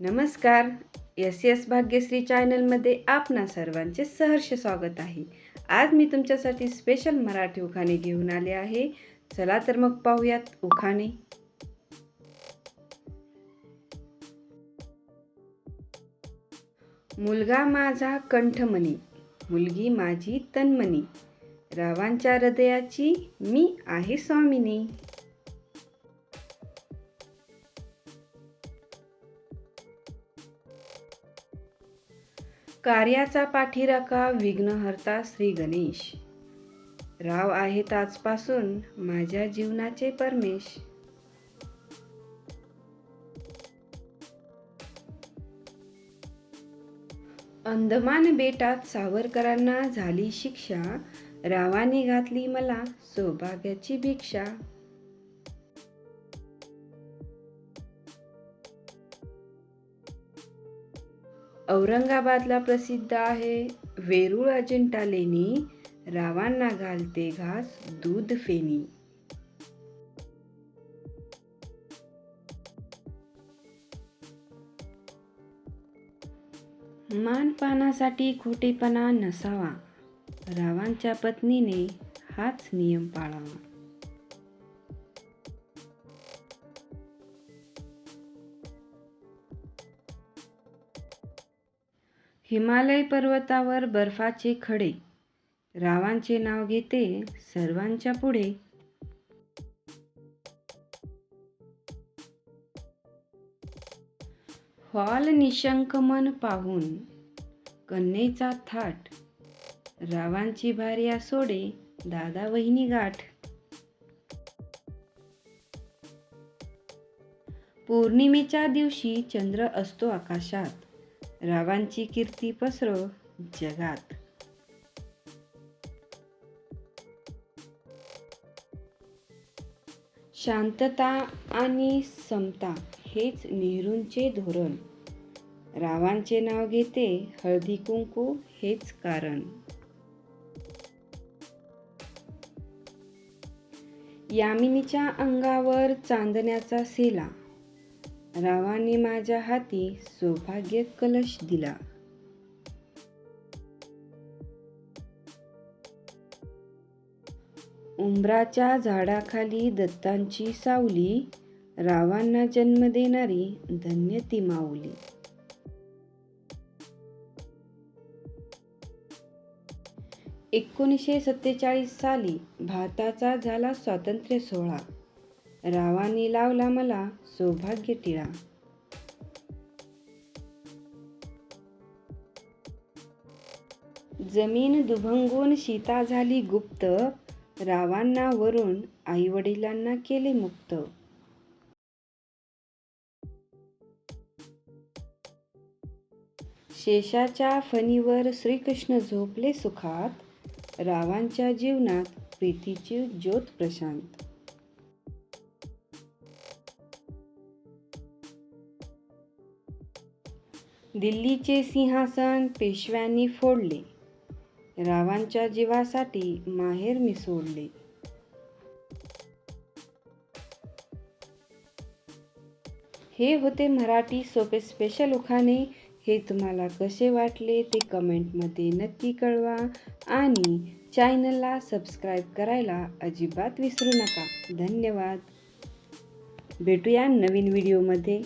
नमस्कार. S S Bhagyashree चॅनलमध्ये आपणा सर्वांचे सहर्ष स्वागत आहे. आज मी तुमच्यासाठी स्पेशल मराठी उखाणे घेऊन आले आहे. चला तर मग पाहूयात उखाणे. मुलगा माझा कंठमणी मुलगी माझी तन्मनी. रावांच्या हृदयाची मी आहे स्वामिनी. कार्याचा पाठीराखा विघ्नहर्ता श्री गणेश. राव आहेत आजपासून माझ्या जीवनाचे परमेश. अंदमान बेटात सावरकरांना झाली शिक्षा. रावाने घातली मला सौभाग्याची भिक्षा. औरंगाबादला प्रसिद्ध आहे. वेरूळ अजिंठा लेणी रावांना घालते घास दूध फेणी. मानपानासाठी खोटेपणा नसावा. रावांच्या पत्नीने हाच नियम पाळावा. हिमालय पर्वतावर बर्फाचे खडे. रावांचे नाव घेते सर्वांच्या पुढे. हॉल निशंक मन पाहून कन्येचा थाट. रावांची भार्या सोडे दादा वहिनी गाठ. पौर्णिमेच्या दिवशी चंद्र असतो आकाशात. रावांची कीर्ती पसरो जगात. शांतता आणि समता हेच नेहरूंचे धोरण. रावांचे नाव घेते हळदी कुंकू हेच कारण. यामिनीच्या अंगावर चांदण्याचा सेला रावाने माझ्या हाती सौभाग्य कलश दिला. उंबराच्या झाडाखाली दत्तांची सावली रावांना जन्म देणारी धन्य ती माऊली. एकोणीसशे सत्तेचाळीस साली भारताचा झाला स्वातंत्र्य सोहळा. रावांनी लावला मला सौभाग्य टिळा. जमीन दुभंगून शीता झाली गुप्त रावांना वरून आईवडिलांना केले मुक्त. शेषाच्या फणीवर श्रीकृष्ण झोपले सुखात रावांच्या जीवनात प्रीतीची ज्योत प्रशांत. दिल्लीचे सिंहासन पेशव्यांनी फोडले. रावांच्या जीवासाठी माहेर मी सोडले हे होते मराठी सोपे स्पेशल उखाणे. हे तुम्हाला कसे वाटले ते कमेंटमध्ये नक्की कळवा आणि चॅनलला सबस्क्राईब करायला अजिबात विसरू नका. धन्यवाद. भेटूया नवीन व्हिडिओमध्ये